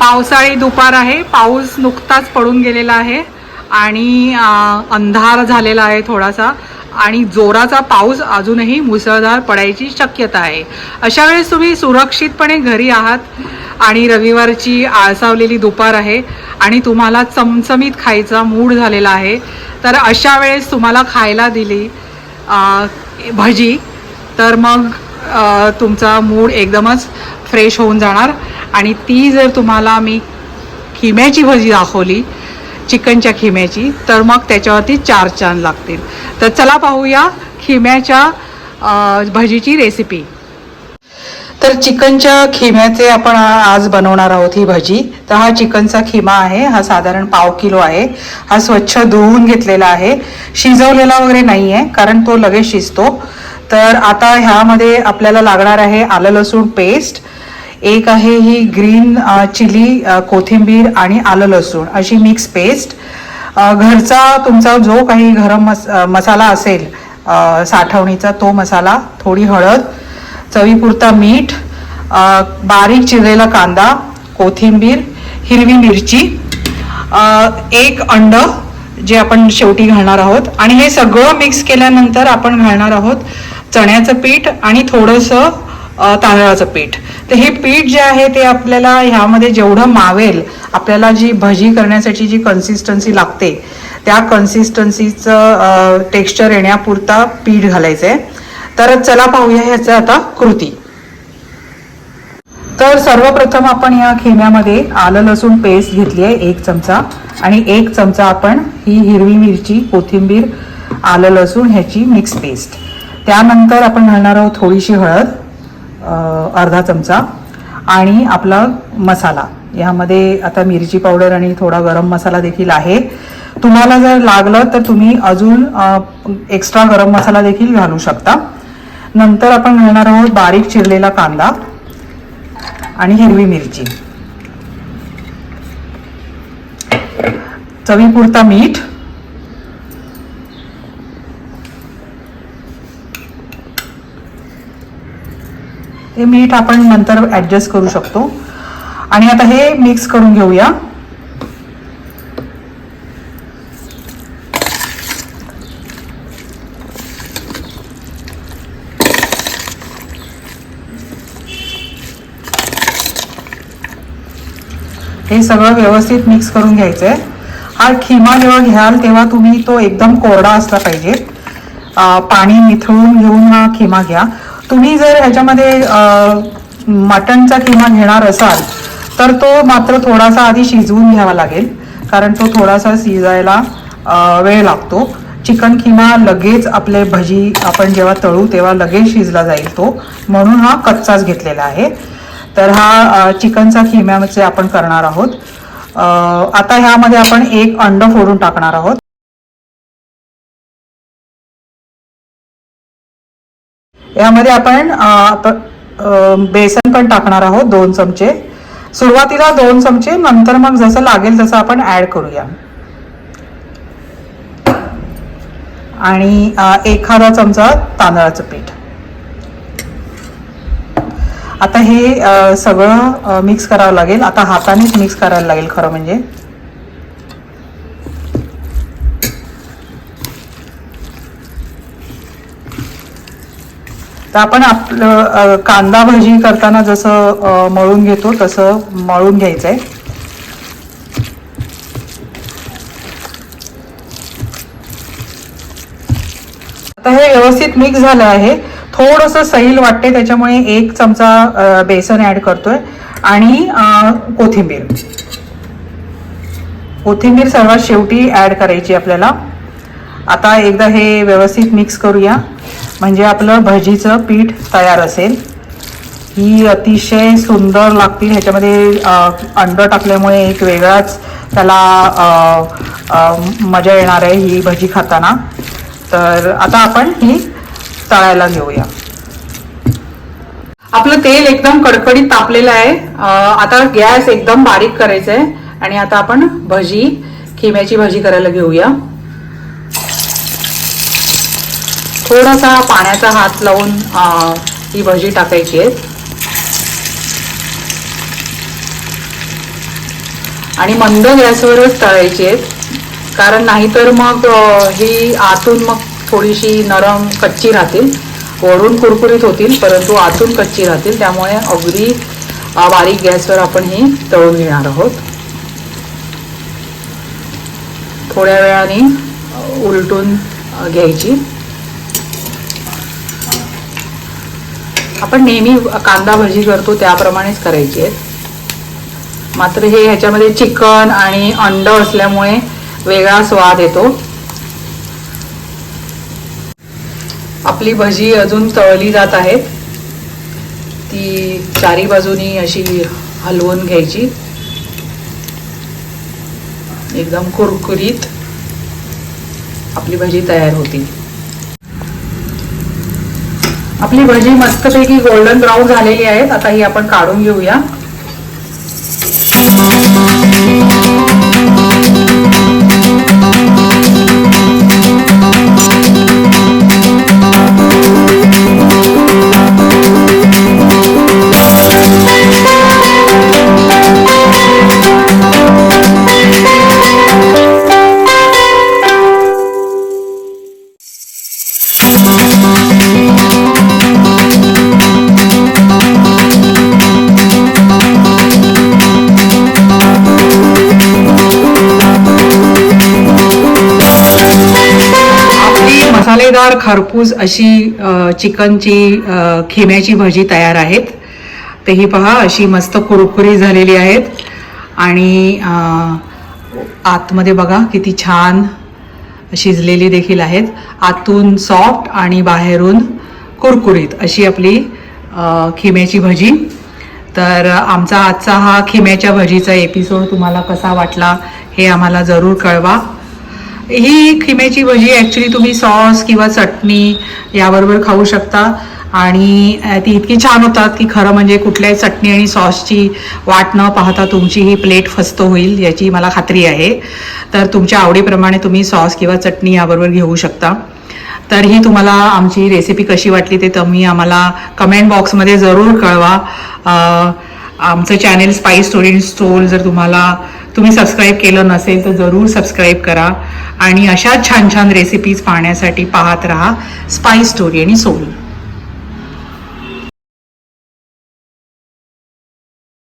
पावसाळी दुपार आहे. पाऊस नुकताच पडून गेलेला आहे. आणि अंधार झालेला आहे थोडासा. आणि जोराचा पाऊस अजूनही मुसळधार पडायची शक्यता आहे. अशा वेळेस तुम्ही सुरक्षितपणे घरी आहात. आणि रविवारची आळसावलेली दुपार आहे. आणि तुम्हाला चमचमीत खायचा मूड झालेला आहे. तर अशा वेळेस तुम्हाला खायला दिली भजी. तर मग तुमचा मूड एकदमच फ्रेश होऊन जाणार. आणि ती जर तुम्हाला मी खिम्याची भजी दाखवली चिकनच्या खिम्याची तर मग त्याच्यावरती चार चान लागतील. तर चला पाहूया खिम्याच्या भजीची रेसिपी तर चिकनच्या खिम्याचे आपण आज बनवणार आहोत ही भजी. तर हा चिकनचा खिमा आहे हा साधारण पाव किलो आहे. हा स्वच्छ धुवून घेतलेला आहे. शिजवलेला वगैरे नाही आहे कारण तो लगेच शिजतो. तर आता ह्यामध्ये आपल्याला लागणार आहे आलं लसूण पेस्ट एक आहे ही ग्रीन चिली कोथिंबीर आणि आलं लसूण. अशी मिक्स पेस्ट. घरचा तुमचा जो काही गरम मस मसाला असेल साठवणीचा तो मसाला थोडी हळद चवीपुरता मीठ बारीक चिरलेला कांदा कोथिंबीर हिरवी मिरची एक अंड जे आपण शेवटी घालणार आहोत. आणि हे सगळं मिक्स केल्यानंतर आपण घालणार आहोत चण्याचं पीठ आणि थोडंसं तांदळाचं पीठ. तर हे पीठ जे आहे ते आपल्याला ह्यामध्ये जेवढं मावेल आपल्याला जी भजी करण्यासाठी जी कन्सिस्टन्सी लागते त्या कन्सिस्टन्सीचं टेक्स्चर येण्यापुरता पीठ घालायचं आहे तर चला पाहूया ह्याचं आता कृती. तर सर्वप्रथम आपण या खेम्यामध्ये आलं लसूण पेस्ट घेतली आहे एक चमचा. आणि एक चमचा आपण ही हिरवी मिरची कोथिंबीर आलं लसूण ह्याची मिक्स पेस्ट त्यानंतर आपण घालणार आहोत थोडीशी हळद. अर्धा चमचा आणि आपला मसाला. यामध्ये आता मिरची पावडर आणि थोडा गरम मसाला देखील आहे. तुम्हाला जर लागलं तर तुम्ही अजून एक्स्ट्रा गरम मसाला देखील घालू शकता. नंतर आपण घालणार आहोत बारीक चिरलेला कांदा आणि हिरवी मिरची. चवीपुरता मीठ. ते मीठ आपण नंतर ॲडजस्ट करू शकतो. आणि आता हे मिक्स करून घेऊया. हे सगळं व्यवस्थित मिक्स करून घ्यायचं आहे हा खिमा जेव्हा घ्याल तेव्हा तुम्ही तो एकदम कोरडा असला पाहिजे. पाणी निथळून घेऊन हा खिमा घ्या. तुम्ही जर ह्याच्यामध्ये मटणचा किमा घेणार असाल तर तो मात्र थोडासा आधी शिजवून घ्यावा लागेल. कारण तो थोडासा शिजायला वेळ लागतो. चिकन किमा लगेच आपले भजी आपण जेव्हा तळू तेव्हा लगेच शिजला जाईल तो. म्हणून हा कच्चाच घेतलेला आहे. तर हा चिकनचा किम्याचे आपण करणार आहोत. आता ह्यामध्ये आपण एक अंड फोडून टाकणार आहोत. यामध्ये आपण बेसन पण टाकणार आहोत दोन चमचे. सुरुवातीला दोन चमचे नंतर मग जसं लागेल तसं आपण ऍड करूया. आणि एखादा चमचा तांदळाचं पीठ. आता हे सगळं मिक्स करावं लागेल. आता हातानेच मिक्स करायला लागेल खरं म्हणजे. तर आपण आपलं कांदा भजी करताना जसं मळून घेतो तसं मळून घ्यायचं आहे आता हे व्यवस्थित मिक्स झालं आहे. थोडंसं सैल वाटते त्याच्यामुळे एक चमचा बेसन ऍड करतोय. आणि कोथिंबीर. कोथिंबीर सर्वात शेवटी ऍड करायची आपल्याला. आता एकदा हे व्यवस्थित मिक्स करूया. म्हणजे आपलं भजीचं पीठ तयार असेल. ही अतिशय सुंदर लागतील. ह्याच्यामध्ये अंडं अंड टाकल्यामुळे एक वेगळाच त्याला मजा येणार आहे ही भजी खाताना. तर आता आपण ही तळायला घेऊया. आपलं तेल एकदम कडकडीत तापलेलं आहे. आता गॅस एकदम बारीक करायचा आहे आणि आता आपण भजी खिम्याची भजी करायला घेऊया. थोडासा पाण्याचा हात लावून ही भजी टाकायची आहेत आणि मंद गॅसवरच तळायची आहेत. कारण नाहीतर मग ही आतून मग थोडीशी नरम कच्ची राहतील. वरून कुरकुरीत होतील परंतु आतून कच्ची राहतील. त्यामुळे अगदी बारीक गॅसवर आपण ही तळून घेणार आहोत. थोड्या वेळाने उलटून घ्यायची. आपण नेहमी कांदा भजी करतो त्याप्रमाणेच करायची आहेत. मात्र हे ह्याच्यामध्ये चिकन आणि अंड असल्यामुळे वेगळा स्वाद येतो. आपली भजी अजून तळली जात आहेत. ती चारी बाजूनी अशी हलवून घ्यायची. एकदम कुरकुरीत आपली भजी तयार होती आपली भजी मस्तपैकी गोल्डन ब्राऊन झालेली आहेत. आता ही आपण काढून घेऊया. आपली मसालेदार खरपूस अशी चिकनची खिम्याची भजी तयार आहेत. ते ही पहा अशी मस्त कुरकुरी झालेली आहेत. आणि आतमध्ये बघा किती छान शिजलेली देखील आहेत. आतून सॉफ्ट आणि बाहेरून कुरकुरीत अशी आपली खिम्याची भजी. तर आमचा आजचा हा खिम्याच्या भजीचा एपिसोड तुम्हाला कसा वाटला हे आम्हाला जरूर कळवा. ही खिम्याची भजी ॲक्च्युली तुम्ही सॉस किंवा चटणी याबरोबर खाऊ शकता. आणि ती इतकी छान होतात की खरं म्हणजे कुठल्याही चटणी आणि सॉसची वाट न पाहता तुमची ही प्लेट फस्त होईल याची मला खात्री आहे. तर तुमच्या आवडीप्रमाणे तुम्ही सॉस किंवा चटणी याबरोबर घेऊ शकता. तर ही तुम्हाला आमची रेसिपी कशी वाटली ते तुम्ही आम्हाला कमेंट बॉक्समध्ये जरूर कळवा. आमचं चॅनेल स्पाईस स्टोरी स्टोल जर तुम्हाला तुम्ही सबस्क्राईब केलं नसेल तर जरूर सबस्क्राईब करा. आणि अशा छान छान रेसिपीज पाहण्यासाठी पाहत राहा स्पाईस स्टोरी आणि सोल